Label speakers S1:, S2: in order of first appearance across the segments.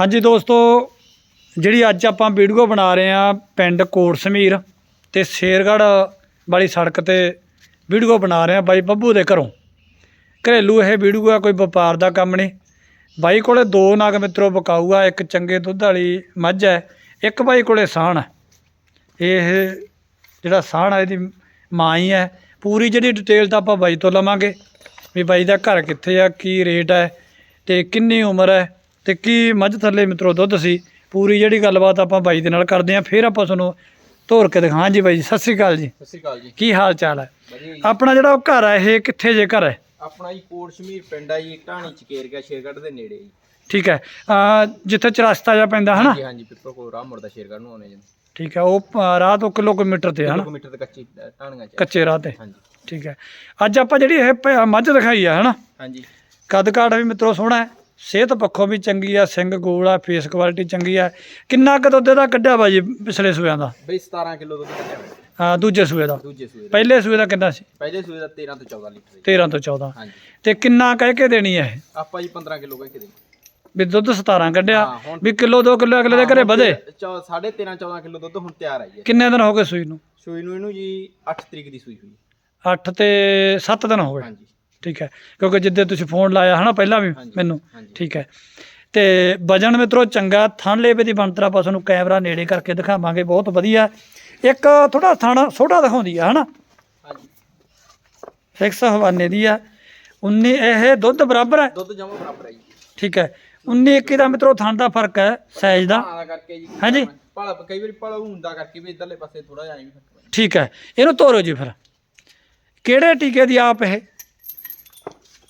S1: ਹਾਂਜੀ ਦੋਸਤੋ, ਜਿਹੜੀ ਅੱਜ ਆਪਾਂ ਵੀਡੀਓ ਬਣਾ ਰਹੇ ਆ ਪਿੰਡ ਕੋਟ ਸਮੀਰ ਤੇ ਸ਼ੇਰਗੜ੍ਹ ਵਾਲੀ ਸੜਕ ਤੇ ਵੀਡੀਓ ਬਣਾ ਰਹੇ ਆ ਬਾਈ ਬੱਬੂ ਦੇ ਘਰੋਂ। ਘਰੇਲੂ ਇਹ ਵੀਡੀਓ ਆ, ਕੋਈ ਵਪਾਰ ਦਾ ਕੰਮ ਨਹੀਂ। ਬਾਈ ਕੋਲੇ ਦੋ ਨਾਗ ਮਿੱਤਰੋ ਬਕਾਊ ਇੱਕ ਚੰਗੇ ਦੁੱਧ ਵਾਲੀ ਮੱਝ ਹੈ, ਇੱਕ ਬਾਈ ਕੋਲੇ ਸਾਣ ਹੈ। ਇਹ ਜਿਹੜਾ ਸਾਣ ਹੈ ਇਹਦੀ ਮਾਂ ਹੀ ਹੈ। ਪੂਰੀ ਜਿਹੜੀ ਡਿਟੇਲ ਤਾਂ ਆਪਾਂ ਬਾਈ ਤੋਂ ਲਵਾਂਗੇ ਵੀ ਬਾਈ ਦਾ ਘਰ ਕਿੱਥੇ ਆ, ਕੀ ਰੇਟ ਹੈ ਤੇ ਕਿੰਨੀ ਉਮਰ ਹੈ। ਤੇ ਕੀ ਮੱਝ ਥੱਲੇ ਮਿੱਤਰੋ ਦੁੱਧ ਸੀ ਪੂਰੀ ਜਿਹੜੀ ਗੱਲਬਾਤ ਆਪਾਂ ਬਾਈ ਦੇ ਨਾਲ ਕਰਦੇ ਆ ਫਿਰ ਆਪਾਂ ਤੁਹਾਨੂੰ ਤੋਰ ਕੇ ਦਿਖਾਂ ਜੀ ਬਾਈ ਜੀ। ਸਤਿ ਸ੍ਰੀ ਅਕਾਲ ਜੀ।
S2: ਸਤਿ ਸ਼੍ਰੀ ਅਕਾਲ ਜੀ।
S1: ਕੀ ਹਾਲ ਚਾਲ ਹੈ? ਆਪਣਾ ਜਿਹੜਾ ਉਹ ਘਰ ਹੈ ਇਹ ਕਿੱਥੇ ਜੇ ਘਰ ਹੈ?
S2: ਆਪਣਾ ਜੀ ਕੋਟ ਸ਼ਮੀਰ ਪਿੰਡ ਆ ਜੀ ਢਾਣੀ ਚਕੇਰ ਗਿਆ ਸ਼ੇਰਗੜ੍ਹ ਦੇ ਨੇੜੇ ਜੀ।
S1: ਠੀਕ ਹੈ। ਜਿੱਥੇ ਚਰਸਤਾ ਜਾ ਪੈਂਦਾ ਹਨਾ?
S2: ਜੀ ਹਾਂਜੀ ਪਿੱਪਲ ਕੋਲ ਰਾਹ ਮੁੜਦਾ ਸ਼ੇਰਗੜ੍ਹ ਨੂੰ ਆਉਣੇ ਜੀ।
S1: ਠੀਕ ਹੈ ਉਹ ਰਾਹ ਤੋਂ ਕਿਲੋਮੀਟਰ ਤੇ ਹੈ ਹਨਾ?
S2: ਕਿਲੋਮੀਟਰ ਤੇ ਕੱਚੀ ਢਾਣੀਆਂ ਚ
S1: ਕੱਚੇ ਰਾਹ ਤੇ।
S2: ਹਾਂਜੀ।
S1: ਠੀਕ ਹੈ। ਅੱਜ ਆਪਾਂ ਜਿਹੜੀ ਇਹ ਮੱਝ ਦਿਖਾਈ ਆ ਹਨਾ?
S2: ਹਾਂਜੀ।
S1: ਕੱਦ ਕਾਠ ਵੀ ਮਿੱਤਰੋ ਸੋਹਣਾ ਹੈ। ਸਿਹਤ ਪੱਖੋਂ ਵੀ ਚੰਗੀ ਆ ਸਿੰਘ ਗੋਲ ਆ ਫੇਸ ਕੁਆਲਿਟੀ ਚੰਗੀ ਆ। ਕਿੰਨਾ ਕੁ ਦੁੱਧ ਦਾ ਕੱਢਿਆ ਬਾਜੀ ਪਿਛਲੇ ਸੂਆਂ ਦਾ?
S2: ਬਈ 17 ਕਿਲੋ ਦੁੱਧ ਕੱਢਿਆ ਹੋਇਆ।
S1: ਅਹ ਦੂਜੇ ਸੂਏ ਦਾ।
S2: ਦੂਜੇ ਸੂਏ ਦਾ।
S1: ਪਹਿਲੇ ਸੂਏ ਦਾ ਕਿੰਨਾ ਸੀ?
S2: ਪਹਿਲੇ ਸੂਏ ਦਾ 13 ਤੋਂ 14 ਲੀਟਰ ਜੀ
S1: 13 ਤੋਂ 14
S2: ਹਾਂਜੀ।
S1: ਤੇ ਕਿੰਨਾ ਕਹਿ ਕੇ ਦੇਣੀ ਹੈ ਇਹ?
S2: ਆਪਾਂ ਜੀ 15 ਕਿਲੋ ਕਹਿ ਕੇ ਦੇ
S1: ਵੀ ਦੁੱਧ 17 ਕੱਢਿਆ।
S2: ਹਾਂ, ਹੁਣ-
S1: ਵੀ ਕਿਲੋ 2 ਕਿਲੋ ਅਗਲੇ ਦੇ ਘਰੇ ਵਧੇ?
S2: 13 14 ਕਿਲੋ ਦੁੱਧ ਹੁਣ ਤਿਆਰ ਆਈ ਹੈ
S1: ਕਿੰਨੇ ਦਿਨ ਹੋ ਗਏ ਸੂਈ ਨੂੰ?
S2: ਸੂਈ ਨੂੰ ਇਹਨੂੰ ਜੀ 8 ਤਰੀਕ ਦੀ ਸੂਈ ਹੋਈ।
S1: 8 ਤੇ 7 ਦਿਨ ਹੋ ਗਏ।
S2: ਹਾਂਜੀ।
S1: ਠੀਕ ਹੈ ਕਿਉਂਕਿ ਜਿੱਦੇ ਤੁਸੀਂ ਫੋਨ ਲਾਇਆ ਹਨਾ ਪਹਿਲਾਂ ਵੀ ਮੈਨੂੰ। ਠੀਕ ਹੈ। ਤੇ ਵਜਨ ਮਿੱਤਰੋ ਚੰਗਾ ਥਣ ਲੇਵੇ ਦੀ ਬਣਤਰ ਆਪਾਂ ਤੁਹਾਨੂੰ ਕੈਮਰਾ ਨੇੜੇ ਕਰਕੇ ਦਿਖਾਵਾਂਗੇ ਬਹੁਤ ਵਧੀਆ। ਇੱਕ ਥੋੜਾ ਥਣ ਛੋਟਾ ਦਿਖਾਉਂਦੀ ਆ ਹਨਾ?
S2: ਹਾਂਜੀ।
S1: ਫਿਕਸ ਹਵਾਨੇ ਦੀ ਆ। 19 ਇਹ ਦੁੱਧ ਬਰਾਬਰ ਹੈ?
S2: ਦੁੱਧ ਜਮਾ ਬਰਾਬਰ ਹੈ ਜੀ।
S1: ਠੀਕ ਹੈ। 19 21 ਦਾ ਮਿੱਤਰੋ ਥਣ ਦਾ ਫ਼ਰਕ ਹੈ ਸਾਈਜ਼ ਦਾ। ਹਾਂਜੀ।
S2: ਭਾਲਾ ਕਈ ਵਾਰੀ ਭਾਲਾ ਹੁੰਦਾ ਕਰਕੇ ਵੀ ਇਧਰਲੇ ਪਾਸੇ ਥੋੜਾ ਜਿਹਾ ਐਂ ਵੀ।
S1: ਠੀਕ ਹੈ ਇਹਨੂੰ ਤੋਰੋ ਜੀ ਫਿਰ। ਕਿਹੜੇ ਟੀਕੇ ਦੀ ਆਪ ਇਹ?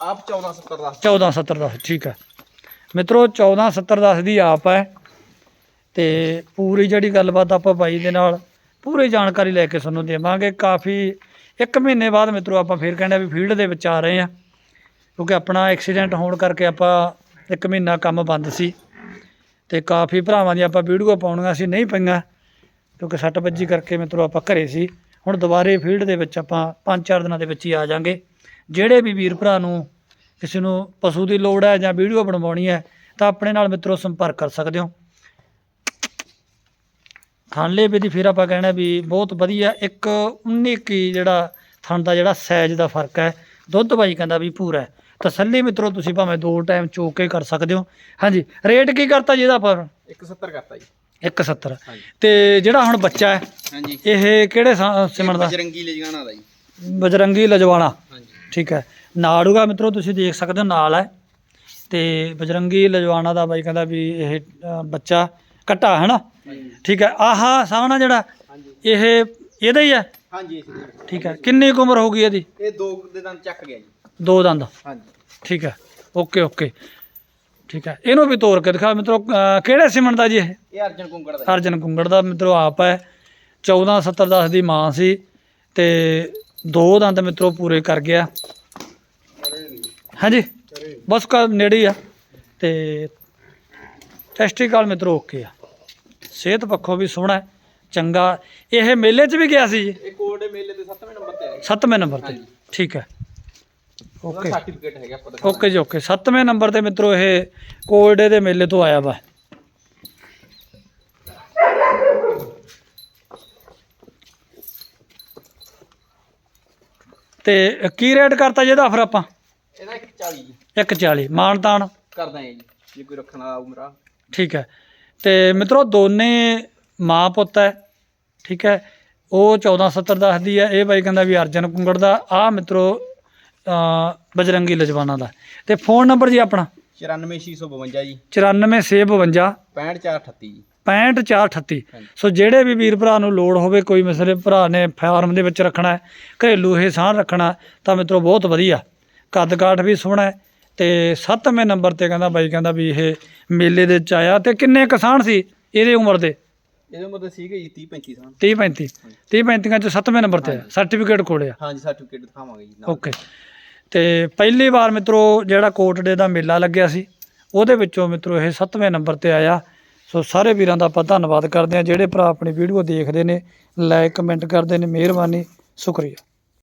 S2: ਆਪ 14 70 ਦਾ
S1: 14 70 10 ਠੀਕ ਹੈ। ਮਿੱਤਰੋ 14 70 10 ਦੀ ਆਪ ਹੈ। ਤੇ ਪੂਰੀ ਜਿਹੜੀ ਗੱਲਬਾਤ ਆਪਾਂ ਬਾਈ ਦੇ ਨਾਲ ਪੂਰੀ ਜਾਣਕਾਰੀ ਲੈ ਕੇ ਤੁਹਾਨੂੰ ਦੇਵਾਂਗੇ। ਕਾਫੀ, ਇੱਕ ਮਹੀਨੇ ਬਾਅਦ ਮਿੱਤਰੋ ਆਪਾਂ ਫੇਰ ਕਹਿੰਦੇ ਆ ਵੀ ਫੀਲਡ ਦੇ ਵਿੱਚ ਆ ਰਹੇ ਆ ਕਿਉਂਕਿ ਆਪਣਾ ਐਕਸੀਡੈਂਟ ਹੋਣ ਕਰਕੇ ਆਪਾਂ ਇੱਕ ਮਹੀਨਾ ਕੰਮ ਬੰਦ ਸੀ। ਤੇ ਕਾਫੀ ਭਰਾਵਾਂ ਦੀ ਆਪਾਂ ਵੀਡੀਓ ਪਾਉਣੀਆਂ ਸੀ, ਨਹੀਂ ਪਈਆਂ। ਕਿਉਂਕਿ ਸੱਟ ਵੱਜੀ ਕਰਕੇ ਮਿੱਤਰੋ ਆਪਾਂ ਘਰੇ ਸੀ। ਹੁਣ ਦੁਬਾਰੇ ਫੀਲਡ ਦੇ ਵਿੱਚ ਆਪਾਂ 5-4 ਦਿਨਾਂ ਦੇ ਵਿੱਚ ਹੀ ਆ ਜਾਾਂਗੇ ਜਿਹੜੇ ਵੀ ਵੀਰ ਭਰਾ ਨੂੰ ਕਿਸੇ ਨੂੰ ਪਸ਼ੂ ਦੀ ਲੋੜ ਹੈ ਜਾਂ ਵੀਡੀਓ ਬਣਵਾਉਣੀ ਹੈ ਤਾਂ ਆਪਣੇ ਨਾਲ ਮਿੱਤਰੋ ਸੰਪਰਕ ਕਰ ਸਕਦੇ ਹੋ। ਥਾਂਲੇ ਵੀ ਦੀ ਫਿਰ ਆਪਾਂ ਕਹਿਣਾ ਵੀ ਬਹੁਤ ਵਧੀਆ ਇੱਕ 19 ਕੀ ਜਿਹੜਾ ਥਣ ਦਾ ਜਿਹੜਾ ਸਾਈਜ਼ ਦਾ ਫ਼ਰਕ ਹੈ ਦੁੱਧ ਬਾਈ ਕਹਿੰਦਾ ਵੀ ਪੂਰਾ ਤਸੱਲੀ ਮਿੱਤਰੋ ਤੁਸੀਂ ਭਾਵੇਂ ਦੋ ਟਾਈਮ ਚੋਕ ਕੇ ਕਰ ਸਕਦੇ ਹੋ। ਹਾਂਜੀ ਰੇਟ ਕੀ ਕਰਤਾ ਜੀ ਇਹਦਾ ਪਰ
S2: 170 ਕਰਤਾ ਜੀ।
S1: 170
S2: ਹਾਂਜੀ।
S1: ਤੇ ਜਿਹੜਾ ਹੁਣ ਬੱਚਾ ਹੈ
S2: ਹਾਂਜੀ।
S1: ਇਹ ਕਿਹੜੇ ਸਿਮਣ ਦਾ?
S2: ਬਜਰੰਗੀ ਲਜਗਾਣਾ ਦਾ ਜੀ।
S1: ਬਜਰੰਗੀ ਲਜਵਾਣਾ। ਠੀਕ ਹੈ। ਨਾੜੂਗਾ ਮਿੱਤਰੋ ਤੁਸੀਂ ਦੇਖ ਸਕਦੇ ਹੋ ਨਾਲ ਹੈ। ਤੇ ਬਜਰੰਗੀ ਲਜਵਾਣਾ ਦਾ ਬਾਈ ਕਹਿੰਦਾ ਵੀ ਇਹ ਅ, ਬੱਚਾ ਕੱਟਾ ਹੈ ਨਾ ਠੀਕ ਹੈ। ਆਹਾ ਸਾਹਮਣਾ ਜਿਹੜਾ
S2: ਹਾਂਜੀ।
S1: ਇਹ ਇਹਦਾ ਹੀ ਹੈ?
S2: ਹਾਂਜੀ ਇਸ ਦੇ।
S1: ਠੀਕ ਹੈ। ਕਿੰਨੀ ਕੁ ਉਮਰ ਹੋਊਗੀ ਇਹਦੀ?
S2: ਇਹ ਦੋ ਦੇ ਦੰਦ ਚੱਕ ਗਿਆ ਜੀ।
S1: ਦੋ ਦੰਦ।
S2: ਹਾਂਜੀ।
S1: ਠੀਕ ਹੈ। Okay okay. ਠੀਕ ਹੈ। ਇਹਨੂੰ ਵੀ ਤੋੜ ਕੇ ਦਿਖਾ ਮਿੱਤਰੋ ਅ, ਕਿਹੜੇ ਸਿਮਣ ਦਾ ਜੀ ਇਹ?
S2: ਇਹ ਅਰਜਨ ਕੁੰਗੜ ਦਾ
S1: ਅਰਜਨ ਕੁੰਗੜ ਦਾ ਮਿੱਤਰੋ ਆਪ ਹੈ। 14 70 10 ਦੀ ਮਾਂ ਸੀ। ਤੇ ਦੋ ਦੰਦ ਮਿੱਤਰੋ ਪੂਰੇ ਕਰ ਗਿਆ। ਹਾਂਜੀ। ਬਸ ਕਰ ਨੇੜੇ ਆ। ਤੇ ਟੈਸਟੀਕਲ ਮਿੱਤਰੋ ਓਕੇ ਆ। ਸਿਹਤ ਪੱਖੋਂ ਵੀ ਸੋਹਣਾ ਚੰਗਾ। ਇਹ ਮੇਲੇ 'ਚ ਵੀ ਗਿਆ ਸੀ ਜੀ?
S2: ਇਹ ਕੋਡੇ ਮੇਲੇ ਦੇ 7ਵੇਂ ਨੰਬਰ ਤੇ ਹੈ
S1: 7ਵੇਂ ਨੰਬਰ ਤੇ। ਠੀਕ ਹੈ। ਓਕੇ।
S2: ਸਰਟੀਫਿਕੇਟ ਹੈਗਾ ਆਪਾਂ ਦਿਖਾ
S1: ਓਕੇ ਜੀ ਓਕੇ। 7ਵੇਂ ਨੰਬਰ ਤੇ ਮਿੱਤਰੋ ਇਹ ਕੋਲਡੇ ਦੇ ਮੇਲੇ ਤੋਂ ਆਇਆ ਵਾ। ਤੇ ਕੀ ਰੇਟ ਕਰਤਾ ਜੀ ਇਹਦਾ ਫਿਰ ਆਪਾਂ?
S2: 140 ਜੀ
S1: 140 ਮਾਨਤਾਨ
S2: ਕਰਦਾ ਜੀ ਜੇ ਕੋਈ ਰੱਖਣ ਵਾਲਾ ਉਮਰਾ
S1: ਠੀਕ ਹੈ। ਤੇ ਮਿੱਤਰੋ ਦੋਨੇ ਮਾਂ ਪੁੱਤ ਹੈ ਠੀਕ ਹੈ। ਉਹ 1470 ਦੱਸਦੀ ਹੈ ਇਹ ਬਾਈ ਕਹਿੰਦਾ ਵੀ ਅਰਜਨ ਕੁੰਗੜ ਦਾ ਆ ਮਿੱਤਰੋ ਬਜਰੰਗੀ ਲਜਵਾਨਾ ਦਾ। ਤੇ ਫੋਨ ਨੰਬਰ ਜੀ ਆਪਣਾ?
S2: 94652 ਜੀ।
S1: 94652
S2: 65438 ਜੀ।
S1: 65438
S2: ਹਾਂਜੀ।
S1: ਸੋ ਜਿਹੜੇ ਵੀ ਵੀਰ ਭਰਾ ਨੂੰ ਲੋੜ ਹੋਵੇ ਕੋਈ ਮਸਲੇ ਭਰਾ ਨੇ ਫਾਰਮ ਦੇ ਵਿੱਚ ਰੱਖਣਾ ਹੈ ਘਰੇਲੂ ਇਹ ਸਾਹ ਰੱਖਣਾ ਤਾਂ ਮਿੱਤਰੋ ਬਹੁਤ ਵਧੀਆ। ਕੱਦ ਕਾਠ ਵੀ ਸੋਹਣਾ ਹੈ ਤੇ 7ਵੇਂ ਨੰਬਰ ਤੇ ਕਹਿੰਦਾ ਬਾਈ ਕਹਿੰਦਾ ਵੀ ਇਹ ਮੇਲੇ ਦੇ ਵਿੱਚ ਆਇਆ ਤੇ ਕਿੰਨੇ ਕਿਸਾਨ ਸੀ ਇਹਦੇ ਉਮਰ ਦੇ?
S2: ਇਹਦੇ ਮਤਲਬ ਸੀਗੇ ਜੀ 30 35 ਸਾਲ।
S1: 30 35 30 35 ਚ 7ਵੇਂ ਨੰਬਰ ਤੇ ਸਰਟੀਫਿਕੇਟ ਕੋਲੇ ਆ।
S2: ਹਾਂਜੀ ਸਰਟੀਫਿਕੇਟ ਦਿਖਾਵਾਂਗੇ ਜੀ ਨਾਲ।
S1: ਓਕੇ ਤੇ ਪਹਿਲੀ ਵਾਰ ਮਿੱਤਰੋ ਜਿਹੜਾ ਕੋਟੜੇ ਦਾ ਮੇਲਾ ਲੱਗਿਆ ਸੀ ਉਹਦੇ ਵਿੱਚੋਂ ਮਿੱਤਰੋ ਇਹ 7ਵੇਂ ਨੰਬਰ ਤੇ ਆਇਆ। ਸੋ ਸਾਰੇ ਵੀਰਾਂ ਦਾ ਆਪਾਂ ਧੰਨਵਾਦ ਕਰਦੇ ਹਾਂ। ਜਿਹੜੇ ਭਰਾ ਆਪਣੀ ਵੀਡੀਓ ਦੇਖਦੇ ਨੇ ਲਾਈਕ ਕਮੈਂਟ ਕਰਦੇ ਨੇ ਮਿਹਰਬਾਨੀ। ਸ਼ੁਕਰੀਆ।